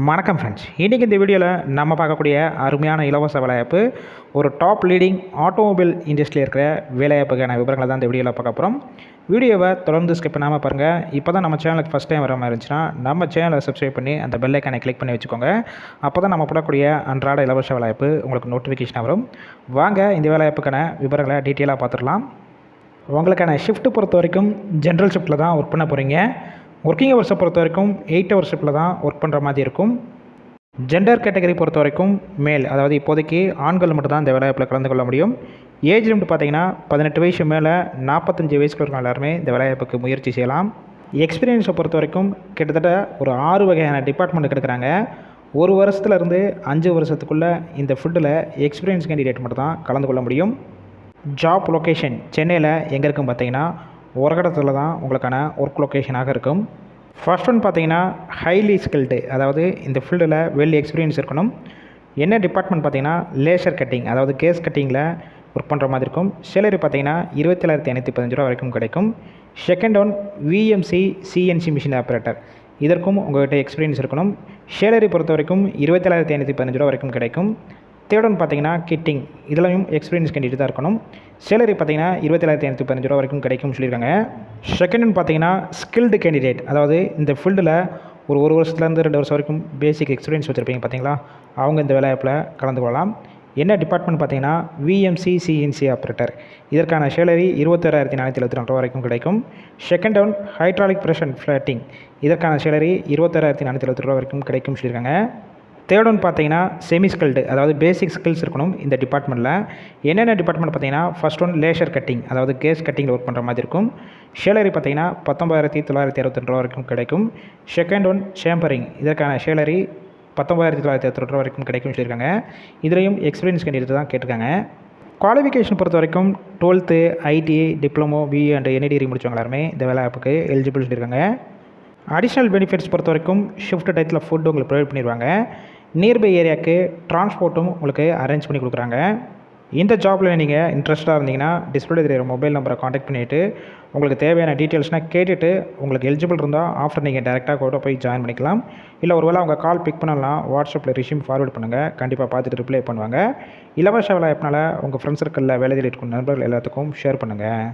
வணக்கம் ஃப்ரெண்ட்ஸ் இன்றைக்கி இந்த வீடியோவில் நம்ம பார்க்கக்கூடிய அருமையான இலவச வேலைவாய்ப்பு ஒரு டாப் லீடிங் ஆட்டோமொபைல் இண்டஸ்ட்ரியில் இருக்கிற வேலைவாய்ப்புக்கான விவரங்களை தான் இந்த வீடியோவில் பார்க்க போகிறோம் வீடியோவை தொடர்ந்து ஸ்கிப் பண்ணாமல் பாருங்கள் இப்போ தான் நம்ம சேனலுக்கு ஃபஸ்ட் டைம் வர மாதிரி இருந்துச்சுன்னா நம்ம சேனலை சப்ஸ்கிரைப் பண்ணி அந்த பெல் ஐக்கானை கிளிக் பண்ணி வச்சுக்கோங்க. அப்போ தான் நம்ம போடக்கூடிய அன்றாட இலவச வேலைவாய்ப்பு உங்களுக்கு நோட்டிஃபிகேஷன் வரும். வாங்க இந்த வேலைவாய்ப்புக்கான விவரங்களை டீட்டெயிலாக பார்த்துடலாம். உங்களுக்கான ஷிஃப்ட்டு பொறுத்த வரைக்கும் ஜென்ரல் ஷிஃப்ட்டில் தான் ஒர்க் பண்ண போகிறீங்க ஒர்க்கிங் ஹவர்ஸை பொறுத்த வரைக்கும் எயிட் ஹவர் தான் ஒர்க் பண்ணுற மாதிரி இருக்கும். ஜெண்டர் கேட்டகரி பொறுத்த வரைக்கும் மேல் அதாவது இப்போதைக்கு ஆண்கள் மட்டும் தான் இந்த வேலைவாய்ப்பில் கலந்து கொள்ள முடியும். ஏஜ் லிமிட் பார்த்தீங்கன்னா பதினெட்டு வயசு மேலே நாற்பத்தஞ்சு வயசுக்கு இருக்கிற எல்லாருமே இந்த வேலைவாய்ப்புக்கு முயற்சி செய்யலாம். எக்ஸ்பீரியன்ஸை பொறுத்த வரைக்கும் கிட்டத்தட்ட ஒரு ஆறு வகையான டிபார்ட்மெண்ட் எடுக்கிறாங்க ஒரு வருஷத்துலேருந்து அஞ்சு வருஷத்துக்குள்ளே இந்த ஃபுட்டில் எக்ஸ்பீரியன்ஸ் கேண்டிடேட் மட்டும் தான் கலந்து கொள்ள முடியும். ஜாப் லொக்கேஷன் சென்னையில் எங்கே இருக்குன்னு பார்த்தீங்கன்னா உரகடத்தில் தான் உங்களுக்கான ஒர்க் லொக்கேஷனாக இருக்கும். ஃபர்ஸ்ட் ஒன் பார்த்தீங்கன்னா ஹைலி ஸ்கில்டு அதாவது இந்த ஃபீல்டில் வெல் எக்ஸ்பீரியன்ஸ் இருக்கணும். என்ன டிபார்ட்மெண்ட் பார்த்தீங்கன்னா லேசர் கட்டிங் அதாவது கேஸ் கட்டிங்கில் ஒர்க் பண்ணுற மாதிரி இருக்கும். சேலரி பார்த்தீங்கன்னா இருபத்தி ஏழாயிரத்தி ஐநூற்றி பதினஞ்சு ரூபா வரைக்கும் கிடைக்கும். Second one VMC CNC machine operator இதற்கும் உங்கள்கிட்ட எக்ஸ்பீரியன்ஸ் இருக்கணும். சேலரி பொறுத்த வரைக்கும் இருபத்தேழாயிரத்தி ஐநூற்றி பதினஞ்சு ரூபா வரைக்கும் கிடைக்கும். தேர்ட் ஒன் பார்த்தீங்கன்னா கிட்டிங் இதுலையும் எக்ஸ்பீரியன்ஸ் கேண்டிடேட் தான் இருக்கணும். சேலரி பார்த்தீங்கன்னா இருபத்தேழாயிரத்தி ஐநூற்றி பதினஞ்சு ரூபா வரைக்கும் கிடைக்கும்னு சொல்லியிருக்காங்க. செகண்ட் ஒன் பார்த்தீங்கன்னா ஸ்கில்டு கேண்டிடேட் அதாவது இந்த ஃபீல்டில் ஒரு ஒரு வருஷத்துலேருந்து ரெண்டு வருஷம் வரைக்கும் பேசிக் எக்ஸ்பீரியன்ஸ் வச்சுருப்பீங்க பார்த்தீங்களா? அவங்க இந்த வேலைவாய்ப்பில் கலந்து கொள்ளலாம். என்ன டிபார்ட்மெண்ட் பார்த்தீங்கன்னா? விஎம்சி சிஎன்சி ஆப்ரேட்டர் இதற்கான சேலரி இருபத்தாயிரத்தி நானூற்றி எழுபத்தி ரெண்டு ரூபா வரைக்கும் கிடைக்கும். Second down hydraulic precision flatting இதற்கான சேலரி இருபத்தாயிரத்தி நானூற்றி எழுபத்தி ரூபா வரைக்கும் கிடைக்கும் சொல்லியிருக்காங்க. தேர்ட் ஒன் பார்த்தீங்கன்னா செமி ஸ்கில்டு அதாவது பேசிக் ஸ்கில்ஸ் இருக்கணும் இந்த டிபார்ட்மெண்ட்டில் என்னென்ன டிபார்ட்மெண்ட் பார்த்தீங்கன்னா ஃபஸ்ட் ஒன் லேஷர் கட்டிங் அதாவது கேஸ் கட்டிங்கில் ஒர்க் பண்ணுற மாதிரி இருக்கும். சேலரி பார்த்தீங்கன்னா பத்தொம்பதாயிரத்தி தொள்ளாயிரத்தி அறுபத்தி ரூபா வரைக்கும் கிடைக்கும். செகண்ட் ஒன் சேம்பரிங் இதற்கான சேலரி பத்தொம்பதாயிரத்தி தொள்ளாயிரத்தி அறுபத்தி ரூபா வரைக்கும் கிடைக்கும்னு சொல்லியிருக்காங்க. இதுலேயும் எக்ஸ்பீரியன்ஸ் கேண்டிடேட் தான் கேட்டிருக்காங்க. குவாலிஃபிகேஷன் பொறுத்த வரைக்கும் twelfth ITI diploma BE and any degree முடித்தவங்க எல்லாருமே இந்த வேலை ஆப்புக்கு எலிஜிபிள் சொல்லியிருக்காங்க. அடிஷ்னல் பெனிஃபிட்ஸ் பொறுத்த வரைக்கும் ஷிஃப்ட் டயத்தில் ஃபுட் உங்களுக்கு ப்ரொவைட் பண்ணிடுவாங்க நியர்பை ஏரியாவுக்கு ட்ரான்ஸ்போர்ட்டும் உங்களுக்கு அரேஞ்ச் பண்ணி கொடுக்குறாங்க. இந்த ஜாப்பில் நீங்கள் இன்ட்ரெஸ்ட்டாக இருந்தீங்கன்னா டிஸ்பிளே தெரியுற மொபைல் நம்பரை காண்டாக்ட் பண்ணிவிட்டு உங்களுக்கு தேவையான டீட்டெயில்ஸ்னால் கேட்டுட்டு உங்களுக்கு எலிஜிபிள் இருந்தால் ஆஃப்டர் நீங்கள் டேரெக்டாக கூட போய் ஜாயின் பண்ணிக்கலாம். இல்லை ஒருவேளை அவங்க கால் பிக் பண்ணலாம் வாட்ஸ்அப்பில் ரிஷ்யூம் ஃபார்வர்ட் பண்ணுங்கள் கண்டிப்பாக பார்த்துட்டு ரிப்ளை பண்ணுவாங்க. இலவச வேலை ஆப்னால் உங்கள் ஃப்ரெண்ட்ஸ் சர்க்கிளில் வேலை தேடிட்டு நண்பர்கள் எல்லாத்துக்கும் ஷேர் பண்ணுங்கள்